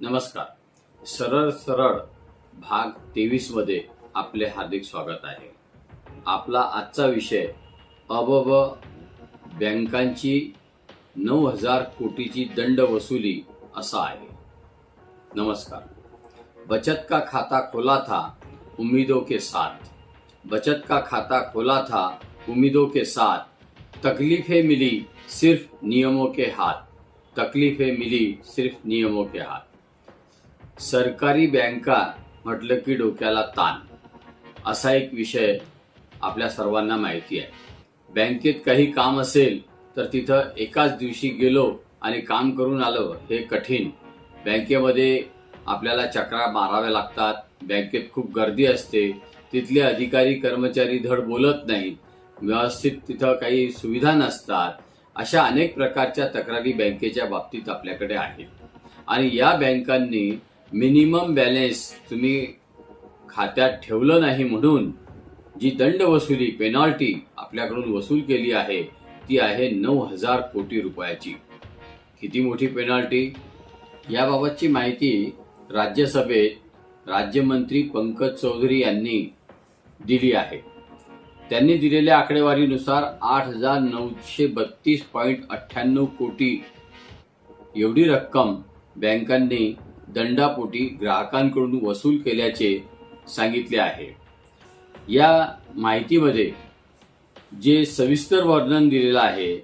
नमस्कार. सरळ सरळ भाग तेवीसमध्ये आपले हार्दिक स्वागत आहे. आपला आजचा विषय अबब बँकांची नऊ हजार कोटीची दंड वसुली असा आहे. नमस्कार. बचत का खाता खोला था उम्मीदों के साथ. बचत का खाता खोला था उम्मीदों के साथ. तकलीफें मिली सिर्फ नियमों के हाथ. तकलीफें मिली सिर्फ नियमों के हाथ. सरकारी बँका म्हटलं की डोक्याला ताण. असा एक विषय आपल्या सर्वांना माहिती आहे. बँकेत काही काम असेल तर तिथं एकाच दिवशी गेलो आणि काम करून आलो हे कठीण. बँकेमध्ये आपल्याला चक्रा माराव्या लागतात. बँकेत खूप गर्दी असते. तिथले अधिकारी कर्मचारी धड बोलत नाहीत. व्यवस्थित तिथं काही सुविधा नसतात. अशा अनेक प्रकारच्या तक्रारी बँकेच्या बाबतीत आपल्याकडे आहेत. आणि या बँकांनी मिनिमम बॅलेन्स तुम्ही खात्यात ठेवलं नाही म्हणून जी दंड वसुली पेनॉल्टी आपल्याकडून वसूल केली आहे ती आहे नऊ हजार कोटी रुपयाची. किती मोठी पेनॉल्टी? याबाबतची माहिती राज्यसभेत राज्यमंत्री पंकज चौधरी यांनी दिली आहे. त्यांनी दिलेल्या आकडेवारीनुसार आठ हजार नऊशे बत्तीस पॉईंट अठ्ठ्याण्णव कोटी एवढी रक्कम बँकांनी दंडापोटी ग्राहकांकडून वसूल केल्याचे सांगितले आहे. या माहितीमध्ये जे सविस्तर वर्णन दिलेलं आहे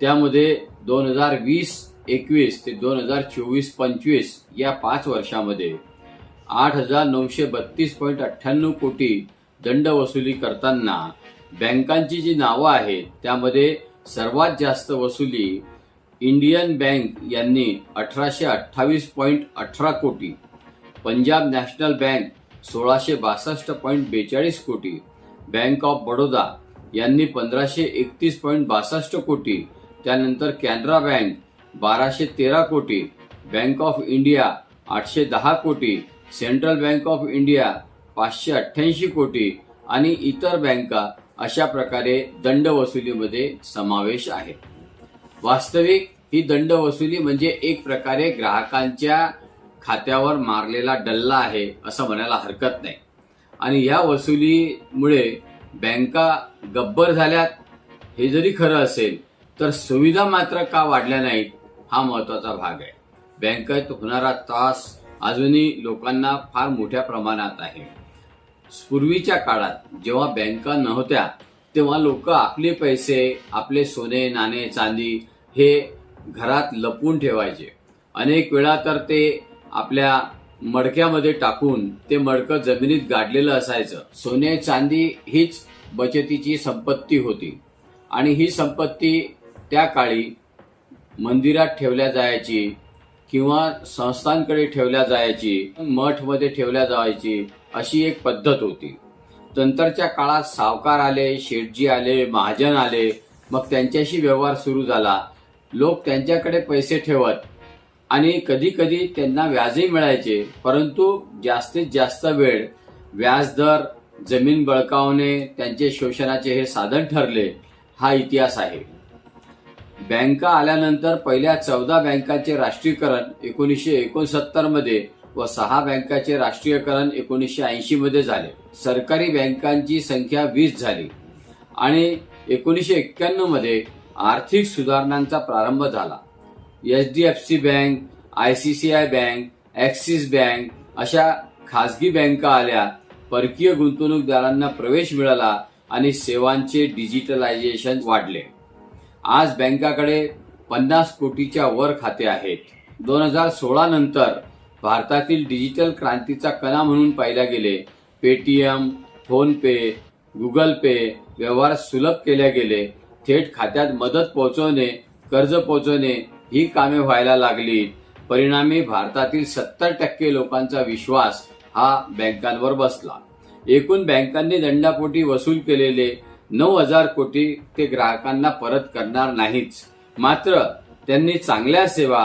त्यामध्ये दोन हजार वीस एकवीस ते दोन हजार चोवीस पंचवीस या पाच वर्षामध्ये आठ हजार नऊशे बत्तीस पॉईंट अठ्ठ्याण्णव कोटी दंड वसुली करताना बँकांची जी नावं आहेत त्यामध्ये सर्वात जास्त वसुली इंडियन बँक यांनी अठराशे अठ्ठावीस पॉईंट अठरा कोटी पंजाब नॅशनल बँक सोळाशे बासष्ट पॉईंट बेचाळीस कोटी बँक ऑफ बडोदा यांनी पंधराशे एकतीस पॉईंट बासष्ट कोटी त्यानंतर कॅनरा बँक बाराशे तेरा कोटी बँक ऑफ इंडिया आठशे दहा कोटी सेंट्रल बँक ऑफ इंडिया पाचशे अठ्ठ्याऐंशी कोटी आणि इतर बँका अशा प्रकारे दंड वसुलीमध्ये समावेश आहे. वास्तविक ही दंड वसुली म्हणजे एक प्रकारे ग्राहकांच्या खात्यावर मारलेला डल्ला आहे असं म्हणायला हरकत नाही. आणि या वसुलीमुळे बँका गब्बर झाल्यात हे जरी खरं असेल तर सुविधा मात्र का वाढल्या नाहीत हा महत्त्वाचा भाग आहे. बँकेत होणारा त्रास अजूनही लोकांना फार मोठ्या प्रमाणात आहे. पूर्वीच्या काळात जेव्हा बँका नव्हत्या तेव्हा लोक आपले पैसे आपले सोने नाणे चांदी हे घरात लपवून ठेवायचे. अनेक वेळा तर ते आपल्या मडक्यामध्ये टाकून ते मडकं जमिनीत गाडलेलं असायचं. सोने चांदी हीच बचतीची संपत्ती होती. आणि ही संपत्ती त्या काळी मंदिरात ठेवल्या जायची किंवा संस्थांकडे ठेवल्या जायची मठमध्ये ठेवल्या जायची अशी एक पद्धत होती. नंतरच्या काळात सावकार आले शेटजी आले महाजन आले मग त्यांच्याशी व्यवहार सुरू झाला. लोक त्यांच्याकडे पैसे ठेवत आणि कधी कधी त्यांना व्याजही मिळायचे परंतु जास्तीत जास्त वेळ व्याजदर जमीन बळकावणे त्यांचे शोषणाचे हे साधन ठरले. हा इतिहास आहे. बँका आल्यानंतर पहिल्या चौदा बँकांचे राष्ट्रीयकरण एकोणीसशे एकोणसत्तरमध्ये व सहा बँकांचे राष्ट्रीयकरण एकोणीसशे ऐंशी मध्ये झाले. सरकारी बँकांची संख्या वीस झाली. आणि एकोणीसशे एक्क्याण्णवमध्ये आर्थिक सुधारणांचा प्रारंभ झाला. H D F C bank I C C I bank Axis bank अशा खासगी बँका आल्या परकीय गुंतवणूकदारांना प्रवेश मिळाला आणि सेवांचे डिजिटलायझेशन वाढले. आज बँकाकडे पन्नास कोटीच्या वर खाते आहेत. दोन हजार सोळा नंतर भारतातील डिजिटल क्रांतीचा कणा म्हणून पाहिल्या गेले. पेटीएम फोनपे गुगल पे व्यवहार सुलभ केले गेले. थेट खात्यात मदत पोहोचवणे कर्ज पोहोचवणे ही कामे व्हायला लागली. परिणामी भारतातील सत्तर टक्के लोकांचा विश्वास हा बँकांवर बसला. एकूण बँकांनी दंडापोटी वसूल केलेले नऊ हजार कोटी ते ग्राहकांना परत करणार नाहीच मात्र त्यांनी चांगल्या सेवा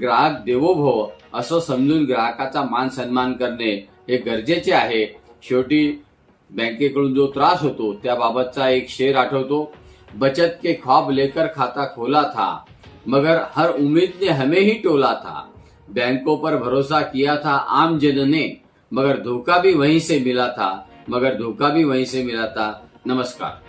ग्राहक देवोभव असं समजून ग्राहकाचा मान सन्मान करणे हे गरजेचे आहे. शेवटी बँकेकडून जो त्रास होतो त्याबाबतचा एक शेर आठवतो. बचत के ख्वाब लेकर खाता खोला था मगर हर उम्मीद ने हमें ही टोला था. बैंकों पर भरोसा किया था आम जन ने मगर धोखा भी वहीं से मिला था मगर धोखा भी वहीं से मिला था। नमस्कार।